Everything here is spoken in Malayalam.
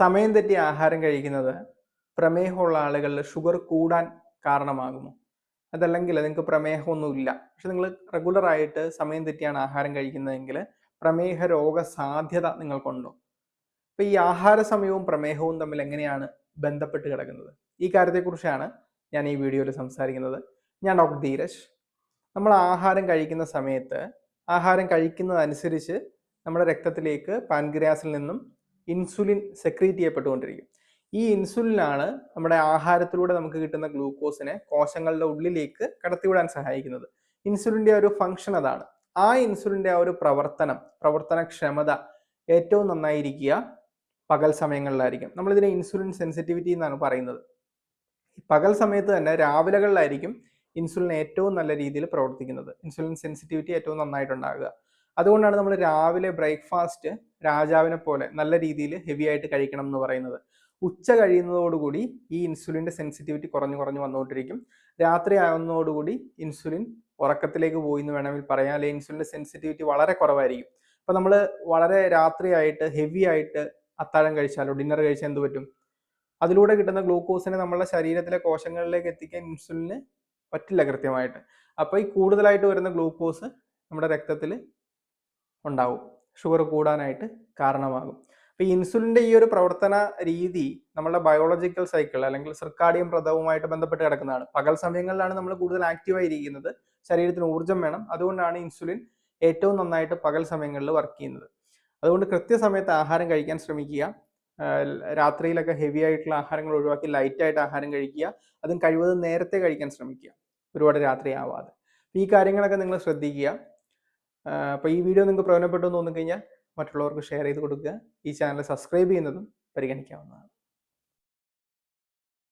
സമയം തെറ്റി ആഹാരം കഴിക്കുന്നത് പ്രമേഹമുള്ള ആളുകളിൽ ഷുഗർ കൂടാൻ കാരണമാകുമോ അതല്ലെങ്കിൽ നിങ്ങൾക്ക് പ്രമേഹമൊന്നുമില്ല. പക്ഷെ നിങ്ങൾ റെഗുലറായിട്ട് സമയം തെറ്റിയാണ് ആഹാരം കഴിക്കുന്നതെങ്കിൽ പ്രമേഹ രോഗ സാധ്യത നിങ്ങൾക്കുണ്ടോ? അപ്പൊ ഈ ആഹാര സമയവും പ്രമേഹവും തമ്മിൽ എങ്ങനെയാണ് ബന്ധപ്പെട്ട് കിടക്കുന്നത്? ഈ കാര്യത്തെക്കുറിച്ചാണ് ഞാൻ ഈ വീഡിയോയിൽ സംസാരിക്കുന്നത്. ഞാൻ ഡോക്ടർ ധീരജ്. നമ്മൾ ആഹാരം കഴിക്കുന്ന സമയത്ത് ആഹാരം കഴിക്കുന്നതനുസരിച്ച് നമ്മുടെ രക്തത്തിലേക്ക് പാൻഗ്രിയാസിൽ നിന്നും ഇൻസുലിൻ സെക്രീറ്റ് ചെയ്യപ്പെട്ടുകൊണ്ടിരിക്കും. ഈ ഇൻസുലിനാണ് നമ്മുടെ ആഹാരത്തിലൂടെ നമുക്ക് കിട്ടുന്ന ഗ്ലൂക്കോസിനെ കോശങ്ങളുടെ ഉള്ളിലേക്ക് കടത്തിവിടാൻ സഹായിക്കുന്നത്. ഇൻസുലിന്റെ ഒരു ഫങ്ഷൻ അതാണ്. ആ ഇൻസുലിന്റെ ആ ഒരു പ്രവർത്തനം പ്രവർത്തനക്ഷമത ഏറ്റവും നന്നായിരിക്കുക പകൽ സമയങ്ങളിലായിരിക്കും. നമ്മളിതിനെ ഇൻസുലിൻ സെൻസിറ്റിവിറ്റി എന്നാണ് പറയുന്നത്. പകൽ സമയത്ത് തന്നെ രാവിലകളിലായിരിക്കും ഇൻസുലിൻ ഏറ്റവും നല്ല രീതിയിൽ പ്രവർത്തിക്കുന്നത്. ഇൻസുലിൻ സെൻസിറ്റിവിറ്റി ഏറ്റവും നന്നായിട്ടുണ്ടാകുക. അതുകൊണ്ടാണ് നമ്മൾ രാവിലെ ബ്രേക്ക്ഫാസ്റ്റ് രാജാവിനെ പോലെ നല്ല രീതിയിൽ ഹെവി ആയിട്ട് കഴിക്കണം എന്ന് പറയുന്നത്. ഉച്ച കഴിയുന്നതോടുകൂടി ഈ ഇൻസുലിന്റെ സെൻസിറ്റിവിറ്റി കുറഞ്ഞു കുറഞ്ഞു വന്നുകൊണ്ടിരിക്കും. രാത്രി ആവുന്നതോടുകൂടി ഇൻസുലിൻ ഉറക്കത്തിലേക്ക് പോയി എന്ന് വേണമെങ്കിൽ പറയാം. അല്ലെങ്കിൽ ഇൻസുലിന്റെ സെൻസിറ്റിവിറ്റി വളരെ കുറവായിരിക്കും. അപ്പം നമ്മൾ വളരെ രാത്രിയായിട്ട് ഹെവി ആയിട്ട് അത്താഴം കഴിച്ചാലോ ഡിന്നർ കഴിച്ചാൽ എന്ത് പറ്റും? അതിലൂടെ കിട്ടുന്ന ഗ്ലൂക്കോസിനെ നമ്മളെ ശരീരത്തിലെ കോശങ്ങളിലേക്ക് എത്തിക്കാൻ ഇൻസുലിന് പറ്റില്ല കൃത്യമായിട്ട്. അപ്പോൾ ഈ കൂടുതലായിട്ട് വരുന്ന ഗ്ലൂക്കോസ് നമ്മുടെ രക്തത്തിൽ ഉണ്ടാവും. ഷുഗർ കൂടാനായിട്ട് കാരണമാകും. അപ്പോൾ ഈ ഇൻസുലിന്റെ ഈ ഒരു പ്രവർത്തന രീതി നമ്മുടെ ബയോളജിക്കൽ സൈക്കിൾ അല്ലെങ്കിൽ സർക്കാഡിയം പ്രതവുമായിട്ട് ബന്ധപ്പെട്ട് കിടക്കുന്നതാണ്. പകൽ സമയങ്ങളിലാണ് നമ്മൾ കൂടുതൽ ആക്റ്റീവായിരിക്കുന്നത്. ശരീരത്തിന് ഊർജം വേണം. അതുകൊണ്ടാണ് ഇൻസുലിൻ ഏറ്റവും നന്നായിട്ട് പകൽ സമയങ്ങളിൽ വർക്ക് ചെയ്യുന്നത്. അതുകൊണ്ട് കൃത്യസമയത്ത് ആഹാരം കഴിക്കാൻ ശ്രമിക്കുക. രാത്രിയിലൊക്കെ ഹെവി ആയിട്ടുള്ള ആഹാരങ്ങൾ ഒഴിവാക്കി ലൈറ്റായിട്ട് ആഹാരം കഴിക്കുക. അതും കഴിവതും നേരത്തെ കഴിക്കാൻ ശ്രമിക്കുക. ഒരുപാട് രാത്രി ആവാതെ. ഈ കാര്യങ്ങളൊക്കെ നിങ്ങൾ ശ്രദ്ധിക്കുക. അപ്പോൾ ഈ വീഡിയോ നിങ്ങൾക്ക് പ്രയോജനപ്പെട്ടു എന്ന് തോന്നിക്കഴിഞ്ഞാൽ മറ്റുള്ളവർക്ക് ഷെയർ ചെയ്ത് കൊടുക്കുക. ഈ ചാനൽ സബ്സ്ക്രൈബ് ചെയ്യുന്നതും പരിഗണിക്കാവുന്നതാണ്.